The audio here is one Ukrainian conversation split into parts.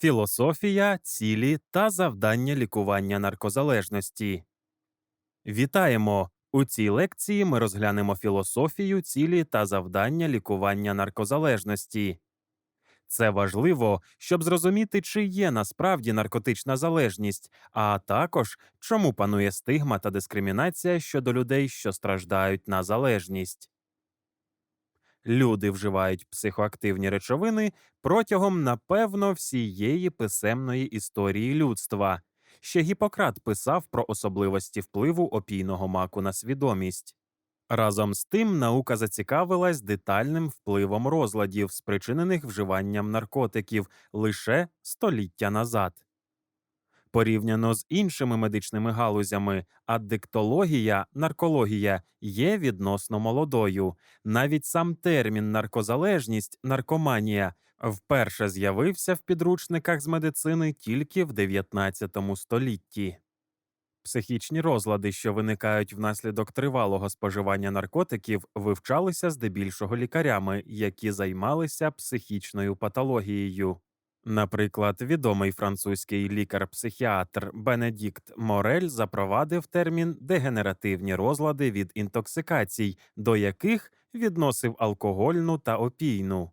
Філософія, цілі та завдання лікування наркозалежності. Вітаємо! У цій лекції ми розглянемо філософію, цілі та завдання лікування наркозалежності. Це важливо, щоб зрозуміти, чи є насправді наркотична залежність, а також чому панує стигма та дискримінація щодо людей, що страждають на залежність. Люди вживають психоактивні речовини протягом, напевно, всієї писемної історії людства. Ще Гіппократ писав про особливості впливу опійного маку на свідомість. Разом з тим, наука зацікавилась детальним впливом розладів, спричинених вживанням наркотиків лише століття назад. Порівняно з іншими медичними галузями, аддиктологія, наркологія є відносно молодою. Навіть сам термін наркозалежність, наркоманія вперше з'явився в підручниках з медицини тільки в 19 столітті. Психічні розлади, що виникають внаслідок тривалого споживання наркотиків, вивчалися здебільшого лікарями, які займалися психічною патологією. Наприклад, відомий французький лікар-психіатр Бенедікт Морель запровадив термін дегенеративні розлади від інтоксикацій, до яких відносив алкогольну та опійну.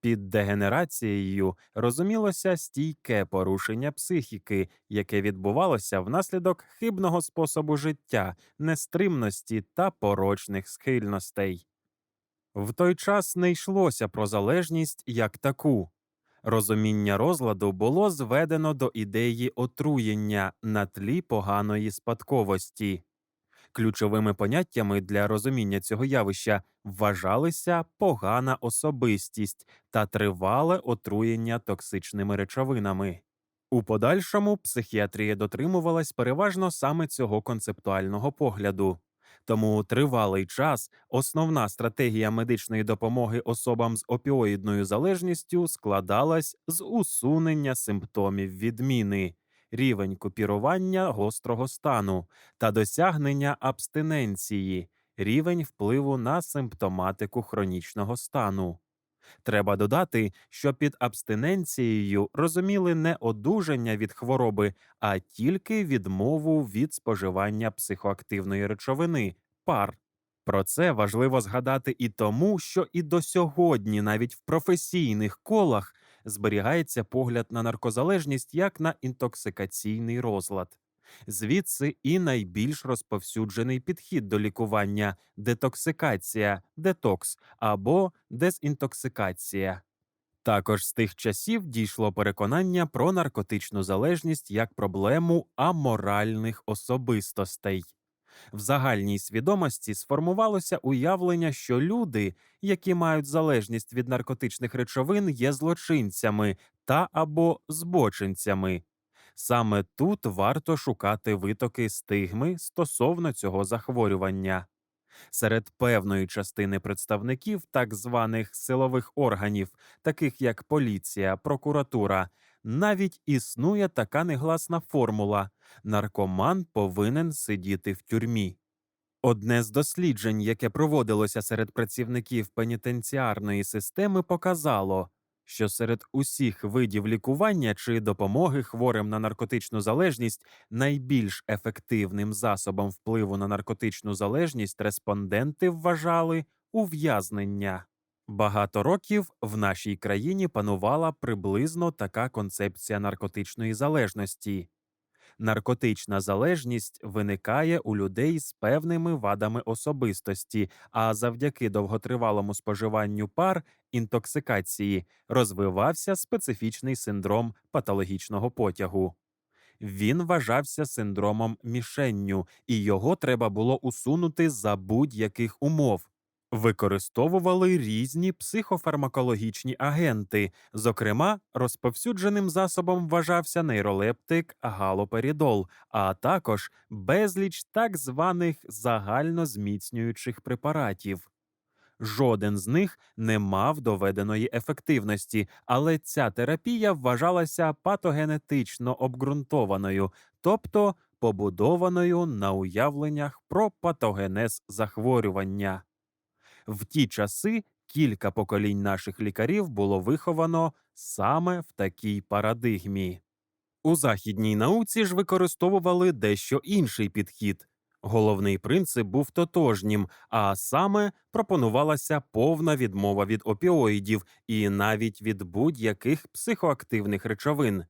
Під дегенерацією розумілося стійке порушення психіки, яке відбувалося внаслідок хибного способу життя, нестримності та порочних схильностей. В той час не йшлося про залежність як таку. Розуміння розладу було зведено до ідеї отруєння на тлі поганої спадковості. Ключовими поняттями для розуміння цього явища вважалися погана особистість та тривале отруєння токсичними речовинами. У подальшому психіатрія дотримувалась переважно саме цього концептуального погляду. Тому тривалий час основна стратегія медичної допомоги особам з опіоїдною залежністю складалась з усунення симптомів відміни, рівень купірування гострого стану та досягнення абстиненції, рівень впливу на симптоматику хронічного стану. Треба додати, що під абстиненцією розуміли не одужання від хвороби, а тільки відмову від споживання психоактивної речовини пар. Про це важливо згадати і тому, що і до сьогодні, навіть в професійних колах, зберігається погляд на наркозалежність як на інтоксикаційний розлад. Звідси і найбільш розповсюджений підхід до лікування детоксикація, детокс або дезінтоксикація. Також з тих часів дійшло переконання про наркотичну залежність як проблему аморальних особистостей. В загальній свідомості сформувалося уявлення, що люди, які мають залежність від наркотичних речовин, є злочинцями та або збочинцями. Саме тут варто шукати витоки стигми стосовно цього захворювання. Серед певної частини представників так званих силових органів, таких як поліція, прокуратура, навіть існує така негласна формула наркоман повинен сидіти в тюрмі. Одне з досліджень, яке проводилося серед працівників пенітенціарної системи, показало, що серед усіх видів лікування чи допомоги хворим на наркотичну залежність найбільш ефективним засобом впливу на наркотичну залежність респонденти вважали ув'язнення. Багато років в нашій країні панувала приблизно така концепція наркотичної залежності. Наркотична залежність виникає у людей з певними вадами особистості, а завдяки довготривалому споживанню пар інтоксикації розвивався специфічний синдром патологічного потягу. Він вважався синдромом мішенню, і його треба було усунути за будь-яких умов. Використовували різні психофармакологічні агенти, зокрема, розповсюдженим засобом вважався нейролептик галоперидол, а також безліч так званих загальнозміцнюючих препаратів. Жоден з них не мав доведеної ефективності, але ця терапія вважалася патогенетично обґрунтованою, тобто побудованою на уявленнях про патогенез захворювання. В ті часи кілька поколінь наших лікарів було виховано саме в такій парадигмі. У західній науці ж використовували дещо інший підхід. Головний принцип був тотожнім, а саме пропонувалася повна відмова від опіоїдів і навіть від будь-яких психоактивних речовин.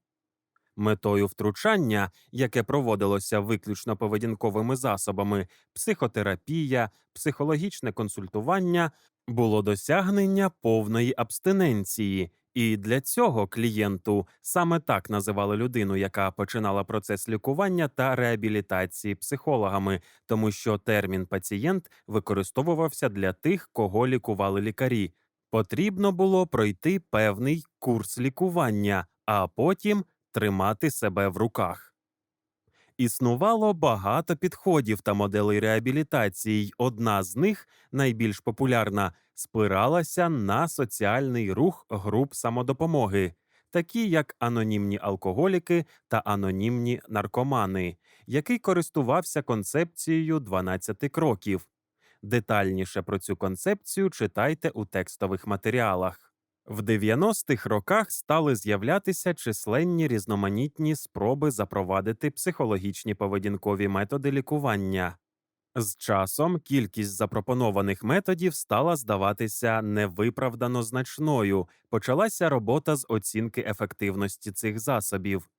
Метою втручання, яке проводилося виключно поведінковими засобами, психотерапія, психологічне консультування, було досягнення повної абстиненції, і для цього клієнту саме так називали людину, яка починала процес лікування та реабілітації психологами, тому що термін пацієнт використовувався для тих, кого лікували лікарі. Потрібно було пройти певний курс лікування, а потім тримати себе в руках. Існувало багато підходів та моделей реабілітації. Одна з них, найбільш популярна, спиралася на соціальний рух груп самодопомоги, такі як анонімні алкоголіки та анонімні наркомани, який користувався концепцією 12 кроків. Детальніше про цю концепцію читайте у текстових матеріалах. В 90-х роках стали з'являтися численні різноманітні спроби запровадити психологічні поведінкові методи лікування. З часом кількість запропонованих методів стала здаватися невиправдано значною. Почалася робота з оцінки ефективності цих засобів.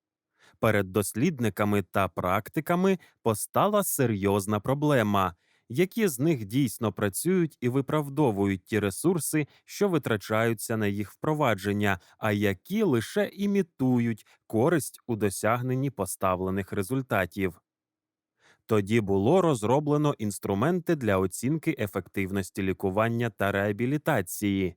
Перед дослідниками та практиками постала серйозна проблема які з них дійсно працюють і виправдовують ті ресурси, що витрачаються на їх впровадження, а які лише імітують користь у досягненні поставлених результатів. Тоді було розроблено інструменти для оцінки ефективності лікування та реабілітації.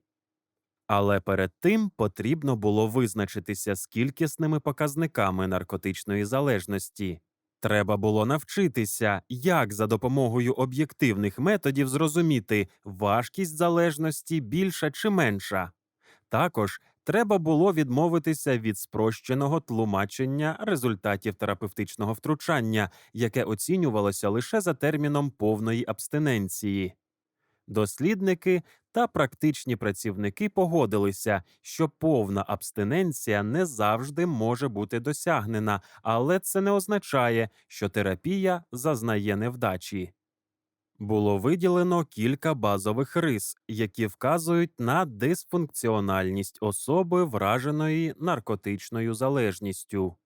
Але перед тим потрібно було визначитися з кількісними показниками наркотичної залежності. Треба було навчитися, як за допомогою об'єктивних методів зрозуміти важкість залежності більша чи менша. Також треба було відмовитися від спрощеного тлумачення результатів терапевтичного втручання, яке оцінювалося лише за терміном повної абстиненції. Дослідники та практичні працівники погодилися, що повна абстиненція не завжди може бути досягнена, але це не означає, що терапія зазнає невдачі. Було виділено кілька базових рис, які вказують на дисфункціональність особи, враженої наркотичною залежністю.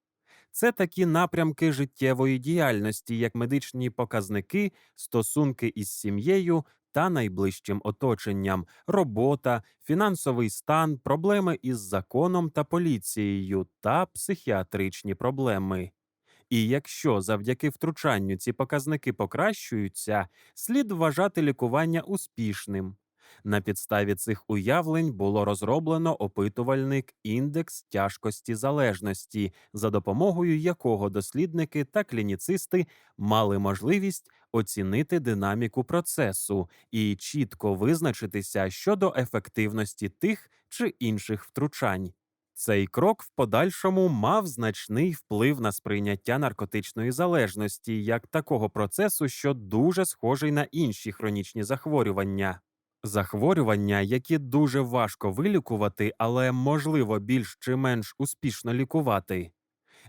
Це такі напрямки життєвої діяльності, як медичні показники, стосунки із сім'єю та найближчим оточенням, робота, фінансовий стан, проблеми із законом та поліцією та психіатричні проблеми. І якщо завдяки втручанню ці показники покращуються, слід вважати лікування успішним. На підставі цих уявлень було розроблено опитувальник індекс тяжкості залежності, за допомогою якого дослідники та клініцисти мали можливість оцінити динаміку процесу і чітко визначитися щодо ефективності тих чи інших втручань. Цей крок в подальшому мав значний вплив на сприйняття наркотичної залежності як такого процесу, що дуже схожий на інші хронічні захворювання. Захворювання, які дуже важко вилікувати, але можливо більш чи менш успішно лікувати.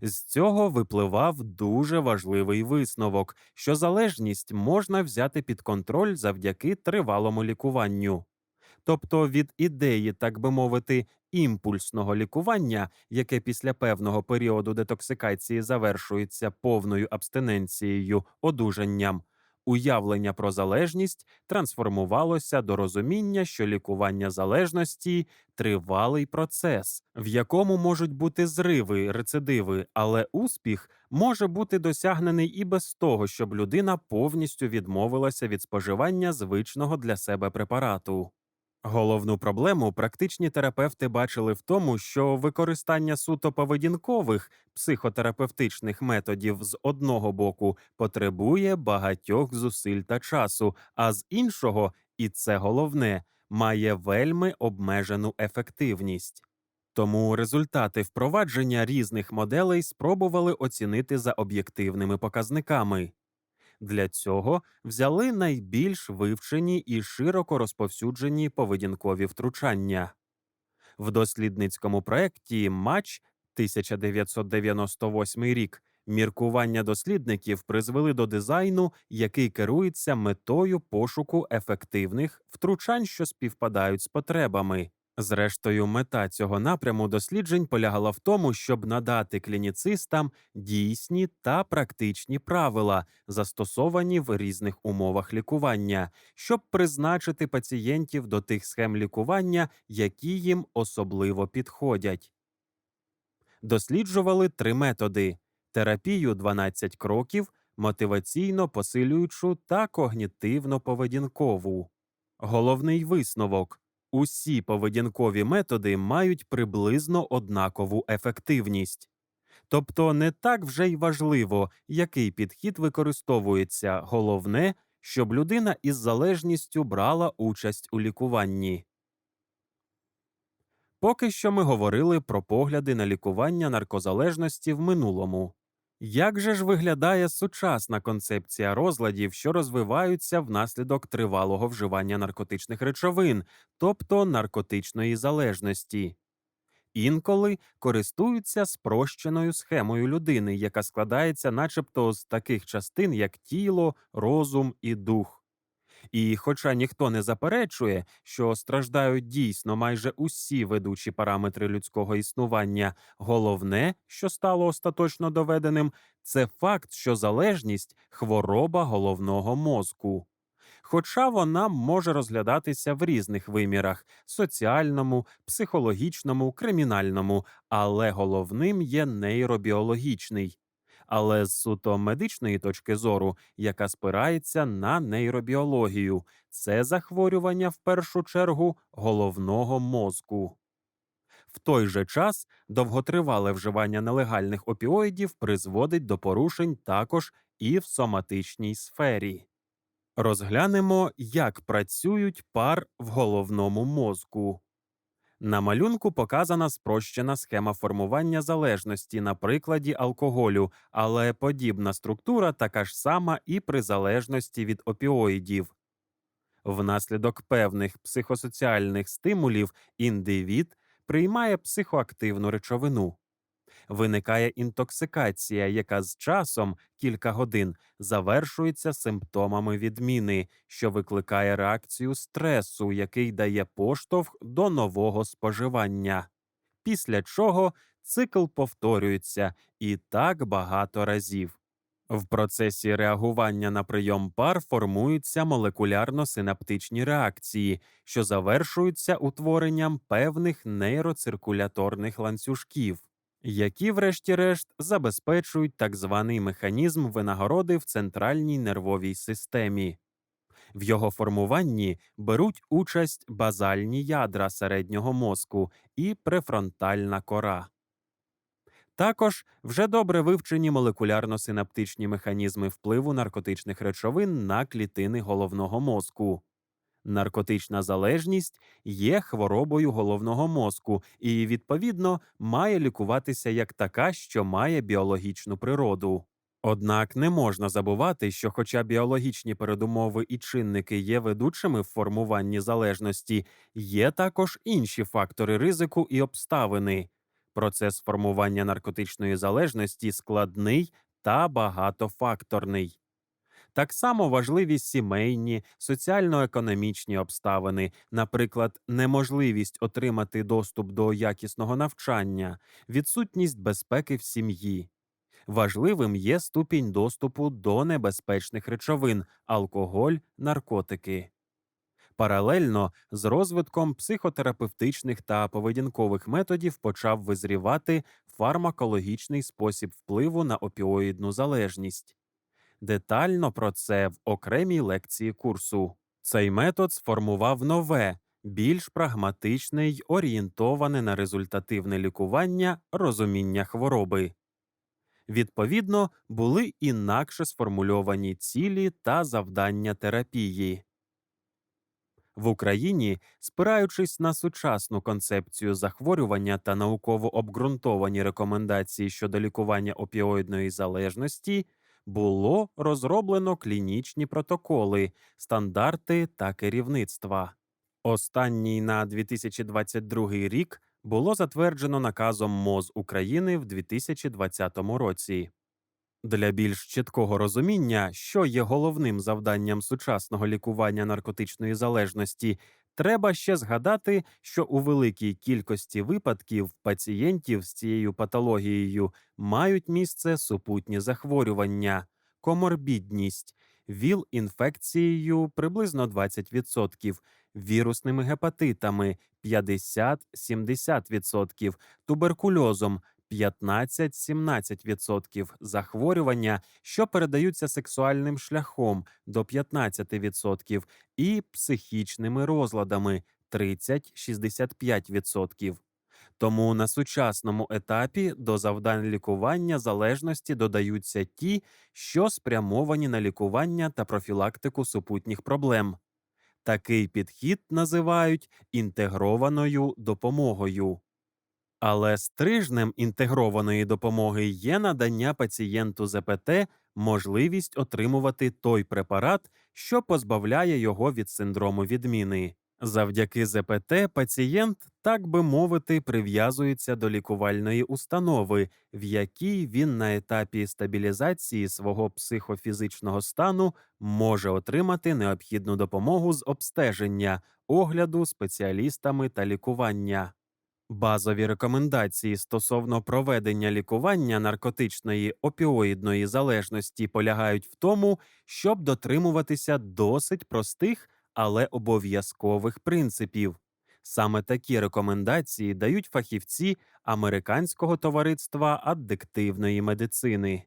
З цього випливав дуже важливий висновок, що залежність можна взяти під контроль завдяки тривалому лікуванню. Тобто від ідеї, так би мовити, імпульсного лікування, яке після певного періоду детоксикації завершується повною абстиненцією, одужанням, уявлення про залежність трансформувалося до розуміння, що лікування залежності тривалий процес, в якому можуть бути зриви, рецидиви, але успіх може бути досягнений і без того, щоб людина повністю відмовилася від споживання звичного для себе препарату. Головну проблему практичні терапевти бачили в тому, що використання суто поведінкових психотерапевтичних методів з одного боку потребує багатьох зусиль та часу, а з іншого, і це головне, має вельми обмежену ефективність. Тому результати впровадження різних моделей спробували оцінити за об'єктивними показниками. Для цього взяли найбільш вивчені і широко розповсюджені поведінкові втручання. В дослідницькому проєкті Матч 1998 рік міркування дослідників призвели до дизайну, який керується метою пошуку ефективних втручань, що співпадають з потребами. Зрештою, мета цього напряму досліджень полягала в тому, щоб надати клініцистам дійсні та практичні правила, застосовані в різних умовах лікування, щоб призначити пацієнтів до тих схем лікування, які їм особливо підходять. Досліджували три методи: терапію 12 кроків, мотиваційно посилюючу та когнітивно-поведінкову. Головний висновок усі поведінкові методи мають приблизно однакову ефективність. Тобто не так вже й важливо, який підхід використовується, головне, щоб людина із залежністю брала участь у лікуванні. Поки що ми говорили про погляди на лікування наркозалежності в минулому. Як же ж виглядає сучасна концепція розладів, що розвиваються внаслідок тривалого вживання наркотичних речовин, тобто наркотичної залежності? Інколи користуються спрощеною схемою людини, яка складається начебто з таких частин, як тіло, розум і дух. І хоча ніхто не заперечує, що страждають дійсно майже усі ведучі параметри людського існування, головне, що стало остаточно доведеним, це факт, що залежність хвороба головного мозку. Хоча вона може розглядатися в різних вимірах соціальному, психологічному, кримінальному, але головним є нейробіологічний але з суто медичної точки зору, яка спирається на нейробіологію, це захворювання в першу чергу головного мозку. В той же час довготривале вживання нелегальних опіоїдів призводить до порушень також і в соматичній сфері. Розглянемо, як працюють пар в головному мозку. На малюнку показана спрощена схема формування залежності на прикладі алкоголю, але подібна структура така ж сама і при залежності від опіоїдів. Внаслідок певних психосоціальних стимулів індивід приймає психоактивну речовину виникає інтоксикація, яка з часом кілька годин завершується симптомами відміни, що викликає реакцію стресу, який дає поштовх до нового споживання, після чого цикл повторюється і так багато разів. В процесі реагування на прийом пар формуються молекулярно-синаптичні реакції, що завершуються утворенням певних нейроциркуляторних ланцюжків які, врешті-решт, забезпечують так званий механізм винагороди в центральній нервовій системі. В його формуванні беруть участь базальні ядра середнього мозку і префронтальна кора. Також вже добре вивчені молекулярно-синаптичні механізми впливу наркотичних речовин на клітини головного мозку. Наркотична залежність є хворобою головного мозку і, відповідно, має лікуватися як така, що має біологічну природу. Однак не можна забувати, що, хоча біологічні передумови і чинники є ведучими в формуванні залежності, є також інші фактори ризику і обставини. Процес формування наркотичної залежності складний та багатофакторний. Так само важливі сімейні, соціально-економічні обставини, наприклад, неможливість отримати доступ до якісного навчання, відсутність безпеки в сім'ї. Важливим є ступінь доступу до небезпечних речовин, алкоголь, наркотики. Паралельно з розвитком психотерапевтичних та поведінкових методів почав визрівати фармакологічний спосіб впливу на опіоїдну залежність. Детально про це в окремій лекції курсу. Цей метод сформував нове, більш прагматичне й орієнтоване на результативне лікування розуміння хвороби. Відповідно, були інакше сформульовані цілі та завдання терапії. В Україні, спираючись на сучасну концепцію захворювання та науково обґрунтовані рекомендації щодо лікування опіоїдної залежності, було розроблено клінічні протоколи, стандарти та керівництва. Останній на 2022 рік було затверджено наказом МОЗ України в 2020 році. Для більш чіткого розуміння, що є головним завданням сучасного лікування наркотичної залежності, треба ще згадати, що у великій кількості випадків пацієнтів з цією патологією мають місце супутні захворювання, коморбідність, ВІЛ-інфекцією приблизно 20%, вірусними гепатитами 50-70%, туберкульозом 15-17%, захворювання, що передаються сексуальним шляхом до 15% і психічними розладами 30-65%. Тому на сучасному етапі до завдань лікування залежності додаються ті, що спрямовані на лікування та профілактику супутніх проблем. Такий підхід називають інтегрованою допомогою. Але стрижнем інтегрованої допомоги є надання пацієнту ЗПТ можливість отримувати той препарат, що позбавляє його від синдрому відміни. Завдяки ЗПТ пацієнт, так би мовити, прив'язується до лікувальної установи, в якій він на етапі стабілізації свого психофізичного стану може отримати необхідну допомогу з обстеження, огляду спеціалістами та лікування. Базові рекомендації стосовно проведення лікування наркотичної опіоїдної залежності полягають в тому, щоб дотримуватися досить простих, але обов'язкових принципів. Саме такі рекомендації дають фахівці Американського товариства аддиктивної медицини.